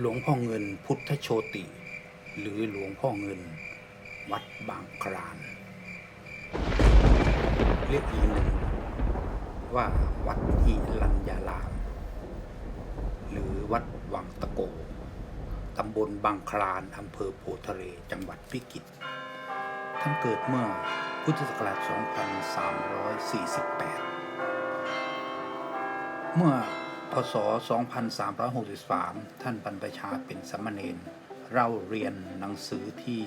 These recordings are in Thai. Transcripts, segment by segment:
หลวงพ่อเงินพุทธโชติ หรือหลวงพ่อเงิน วัดบางคลาน เรียกอีกหนึ่งว่าวัดหิรัญญาราม หรือวัดวังตะโก ตำบลบางคลาน อำเภอโพทะเลจังหวัดพิจิตรท่านเกิดเมื่อพุทธศักราช 2348 เมื่อ พศ 2363 ท่านบรรพชาเป็นสามเณรเล่าเรียนหนังสือที่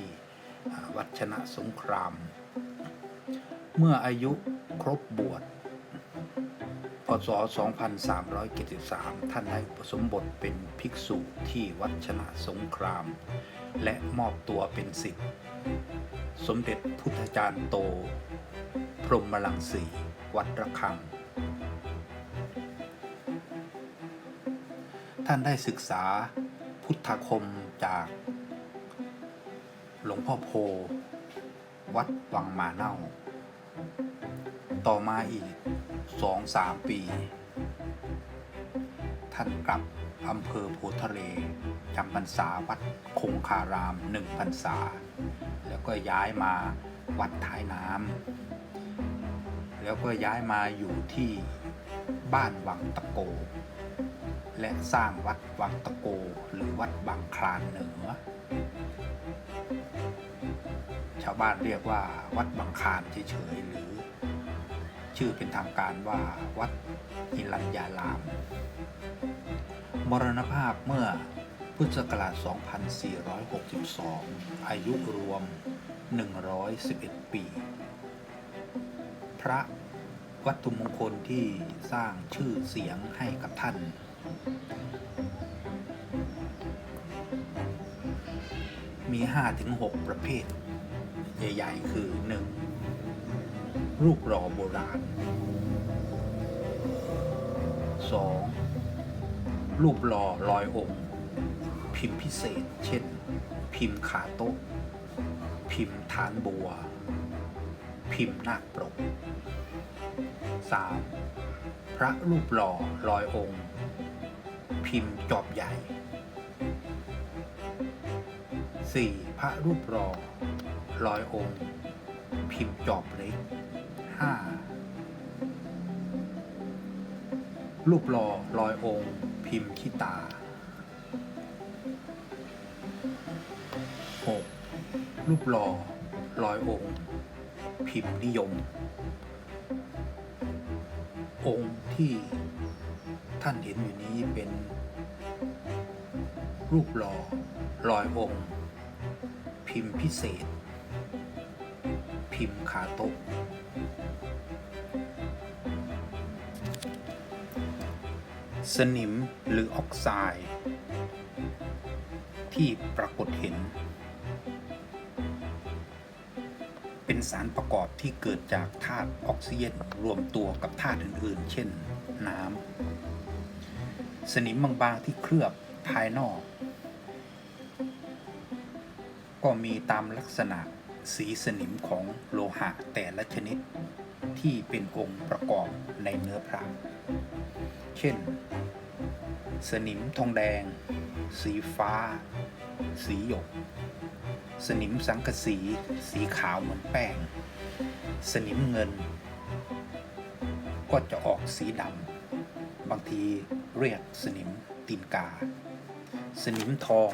วัดชนะสงคราม เมื่ออายุครบบวช พศ 2373 ท่านได้อุปสมบทเป็นภิกษุที่วัดชนะสงคราม และมอบตัวเป็นศิษย์สมเด็จพุทธจารย์โต พรหมลังสี วัดระฆัง ท่านได้ศึกษาพุทธคมจาก หลวงพ่อโพ วัดวังมาเน่า ต่อมาอีกสองสามปี ท่านกลับอำเภอโพธิ์ทะเลจำพรรษาวัดคงคารามหนึ่งพรรษา แล้วก็ย้ายมาวัดท้ายน้ำแล้วก็ย้ายมาอยู่ที่บ้านวังตะโก และสร้างวัดวังตะโก หรือวัดบางคลานเหนือ ชาวบ้านเรียกว่าวัดบางคลานเฉยๆหรือ ชื่อเป็นทางการว่าวัดอิรัญญาราม มรณภาพเมื่อพุทธศักราช 2462 อายุรวม 111 ปี พระวัตถุมงคลที่สร้างชื่อเสียงให้กับท่าน มี5-6ประเภท ใหญ่ๆ คือ 1. รูปหล่อโบราณ 2. รูปหล่อลอยองค์ พิมพ์พิเศษ เช่น พิมพ์ขาโต๊ะ พิมพ์ฐานบัว พิมพ์นาคปรก 3. พระรูปหล่อลอยองค์ พิมพ์จอบใหญ่ 4. พระรูปหล่อลอยองค์ พิมพ์จอบเล็ก 5. รูปหล่อลอยองค์ พิมพ์ขี้ตา 6. รูปหล่อลอยองค์ พิมพ์นิยม องค์ที่ ท่านเห็นอยู่นี้เป็นรูปหล่อลอยองค์ พิมพ์พิเศษ พิมพ์ขาโต๊ะสนิมหรือออกไซด์ที่ปรากฏเห็น เป็นสารประกอบที่เกิดจากธาตุออกซิเจนรวมตัวกับธาตุอื่นๆ เช่น น้ำสนิมบางๆที่เคลือบภายนอก ก็มีตามลักษณะสีสนิมของโลหะแต่ละชนิดที่เป็นองค์ประกอบในเนื้อพระ เช่น สนิมทองแดง สีฟ้า สีหยก สนิมสังกะสี สีขาวเหมือนแป้ง สนิมเงิน ก็จะออกสีดำบางทีเรียกสนิมตีนกา สนิมทอง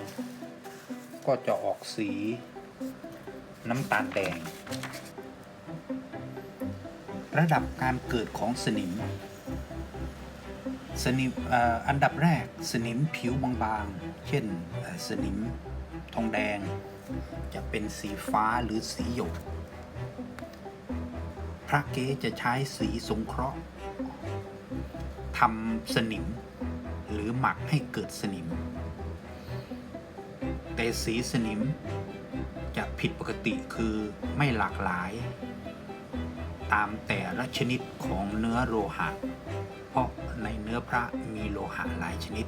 ก็จะออกสีน้ำตาลแดง ระดับการเกิดของสนิม สนิมอันดับแรกสนิมผิวบางๆ เช่นสนิมทองแดง จะเป็นสีฟ้าหรือสีหยก พระเกจะใช้สีสงเคราะห์ ทำสนิม หรือหมักให้เกิดสนิม แต่สีสนิมจะผิดปกติคือไม่หลากหลาย ตามแต่ละชนิดของเนื้อโลหะ เพราะในเนื้อพระมีโลหะหลายชนิด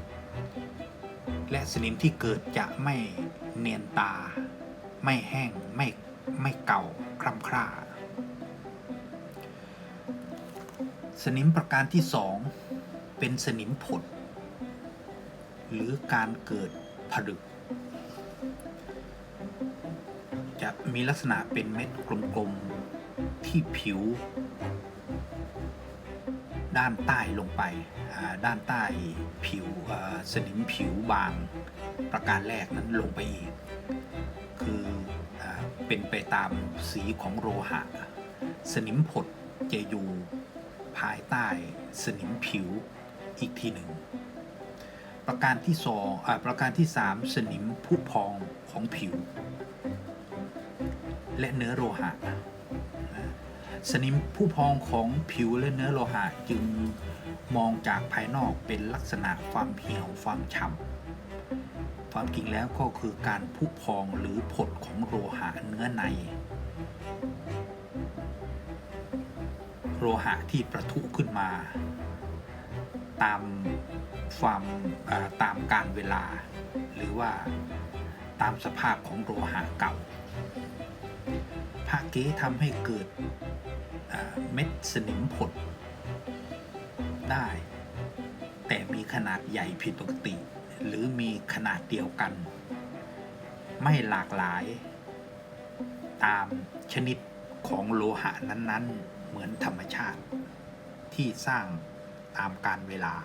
และสนิมที่เกิดจะไม่เนียนตา ไม่แห้งไม่ไม่เก่า สนิมประการที่สองเป็นสนิมผด หรือการเกิดผลึก จะมีลักษณะเป็นเม็ดกลมๆ ที่ผิว ด้านใต้ลงไป ด้านใต้ผิวสนิมผิวบางประการแรกนั้นลงไปอีก คืออเป็นไปตามสีของโลหะ สนิมผดจะอยู่ ภายใต้สนิมผิวอีกทีหนึ่ง ประการที่สองอประการที่สามสนิมผุพองของผิว และเนื้อโลหะ สนิมผู้พองของผิวและเนื้อโลหะจึงมองจากภายนอกเป็นลักษณะความเหี่ยวความฉ่ำความจริงแล้วก็คือการผุพองหรือผดของโลหะเนื้อใน โลหะที่ประทุขึ้นมา ตามความตามการเวลา หรือว่าตามสภาพของโลหะเก่าพระเก๊ทำให้เกิดเม็ดสนิมผดได้ แต่มีขนาดใหญ่ผิดปกติ หรือมีขนาดเดียวกัน ไม่หลากหลาย ตามชนิดของโลหะนั้น ๆ เหมือนธรรมชาติที่สร้างตามการเวลา